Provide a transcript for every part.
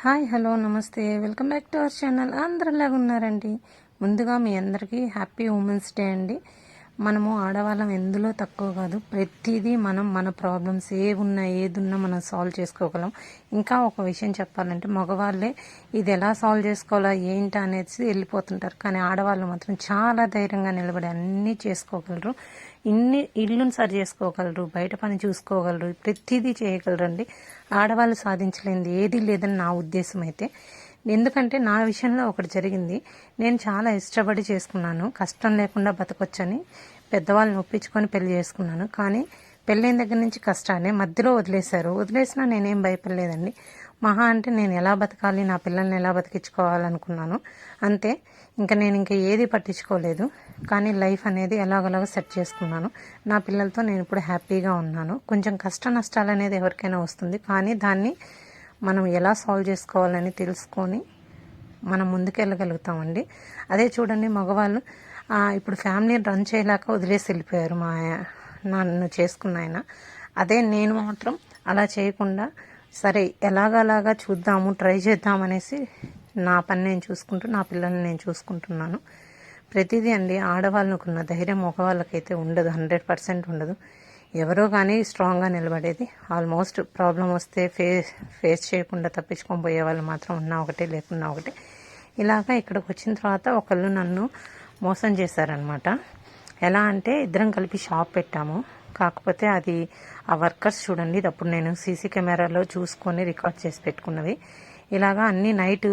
Hi hello namaste. Welcome back to our channel. అందరూ ఎలాగ ఉన్నారండి? ముందుగా మీ అందరికీ హ్యాపీ ఉమెన్స్ డే అండి. మనము ఆడవాళ్ళం ఎందులో తక్కువ కాదు. ప్రతిదీ మనం మన ప్రాబ్లమ్స్ ఏ ఉన్నా మనం సాల్వ్ చేసుకోగలం. ఇంకా ఒక విషయం చెప్పాలంటే మగవాళ్ళే ఇది ఎలా సాల్వ్ చేసుకోవాలా ఏంటి అనేది వెళ్ళిపోతుంటారు. కానీ ఆడవాళ్ళు మాత్రం చాలా ధైర్యంగా నిలబడి అన్నీ చేసుకోగలరు. ఇన్ని ఇల్లును సరి చేసుకోగలరు బయట పని చూసుకోగలరు ప్రతిదీ చేయగలరండి. ఆడవాళ్ళు సాధించలేనిది ఏదీ లేదని నా ఉద్దేశం అయితే. ఎందుకంటే నా విషయంలో ఒకటి జరిగింది. నేను చాలా ఇష్టపడి చేసుకున్నాను. కష్టం లేకుండా బతకొచ్చని పెద్దవాళ్ళని ఒప్పించుకొని పెళ్ళి చేసుకున్నాను. కానీ పెళ్ళైన దగ్గర నుంచి కష్టాన్ని మధ్యలో వదిలేశారు. వదిలేసినా నేనేం భయపడలేదండి. మహా అంటే నేను ఎలా బతకాలి నా పిల్లల్ని ఎలా బతికించుకోవాలనుకున్నాను. అంతే ఇంకా నేను ఇంకా ఏది పట్టించుకోలేదు. కానీ లైఫ్ అనేది ఎలాగోలాగ సెట్ చేసుకున్నాను. నా పిల్లలతో నేను ఇప్పుడు హ్యాపీగా ఉన్నాను. కొంచెం కష్ట నష్టాలు అనేది ఎవరికైనా వస్తుంది. కానీ దాన్ని మనం ఎలా సాల్వ్ చేసుకోవాలని తెలుసుకొని మనం ముందుకెళ్ళగలుగుతామండి. అదే చూడండి మగవాళ్ళు ఇప్పుడు ఫ్యామిలీని రన్ చేయలేక వదిలేసి వెళ్ళిపోయారు మా నన్ను చేసుకున్న ఆయన. అదే నేను మాత్రం అలా చేయకుండా సరే ఎలాగలాగా చూద్దాము ట్రై చేద్దాం అనేసి నా పని నేను చూసుకుంటూ నా పిల్లల్ని నేను చూసుకుంటున్నాను. ప్రతిదీ అండి ఆడవాళ్ళకున్న ధైర్యం మగవాళ్ళకైతే ఉండదు హండ్రెడ్ పర్సెంట్ ఉండదు. ఎవరో కానీ స్ట్రాంగ్గా నిలబడేది. ఆల్మోస్ట్ ప్రాబ్లం వస్తే ఫేస్ ఫేస్ చేయకుండా తప్పించుకొని పోయే వాళ్ళు మాత్రం ఉన్నా ఒకటే లేకున్నా ఒకటే. ఇలాగా ఇక్కడికి వచ్చిన తర్వాత ఒకళ్ళు నన్ను మోసం చేశారనమాట ఎలా అంటే ఇద్దరం కలిపి షాప్ పెట్టాము. కాకపోతే అది ఆ వర్కర్స్ చూడండి ఇది అప్పుడు నేను సీసీ కెమెరాలో చూసుకొని రికార్డ్ చేసి పెట్టుకున్నది. ఇలాగా అన్ని నైట్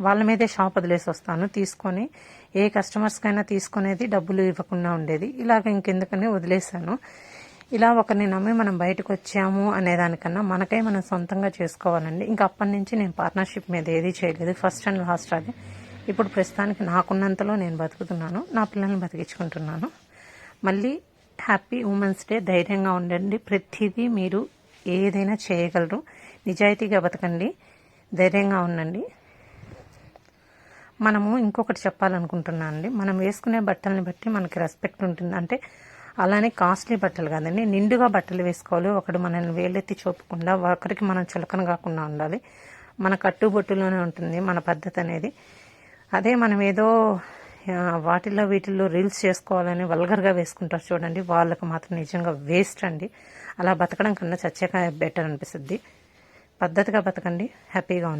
వాళ్ళ మీదే షాప్ వదిలేసి వస్తాను. తీసుకొని ఏ కస్టమర్స్కైనా తీసుకునేది డబ్బులు ఇవ్వకుండా ఉండేది. ఇలాగ ఇంకెందుకని వదిలేశాను. ఇలా ఒకరిని నమ్మి మనం బయటకు వచ్చాము అనేదానికన్నా మనకై మనం సొంతంగా చేసుకోవాలండి. ఇంకా అప్పటి నుంచి నేను పార్ట్నర్షిప్ మీద ఏది చేయలేదు. ఫస్ట్ అండ్ లాస్ట్ అది. ఇప్పుడు ప్రస్తుతానికి నాకున్నంతలో నేను బతుకుతున్నాను. నా పిల్లల్ని బతికించుకుంటున్నాను. మళ్ళీ హ్యాపీ ఉమెన్స్ డే ధైర్యంగా ఉండండి. ప్రతిదీ మీరు ఏదైనా చేయగలరు. నిజాయితీగా బతకండి. ధైర్యంగా ఉండండి. మనము ఇంకొకటి చెప్పాలనుకుంటున్నాను అండి మనం వేసుకునే బట్టల్ని బట్టి మనకి రెస్పెక్ట్ ఉంటుంది. అంటే అలానే కాస్ట్లీ బట్టలు కాదండి. నిండుగా బట్టలు వేసుకోవాలి. ఒకడు మనల్ని వేలెత్తి చూపకుండా ఒకరికి మనం చులకన కాకుండా ఉండాలి. మన కట్టుబొట్టులోనే ఉంటుంది మన పద్ధతి అనేది. అదే మనం ఏదో వాటిల్లో వీటిల్లో రీల్స్ చేసుకోవాలని వల్గర్గా వేసుకుంటారు చూడండి. వాళ్ళకు మాత్రం నిజంగా వేస్ట్ అండి. అలా బతకడం కన్నా చచ్చాక బెటర్ అనిపిస్తుంది. పద్ధతిగా బతకండి. హ్యాపీగా ఉంది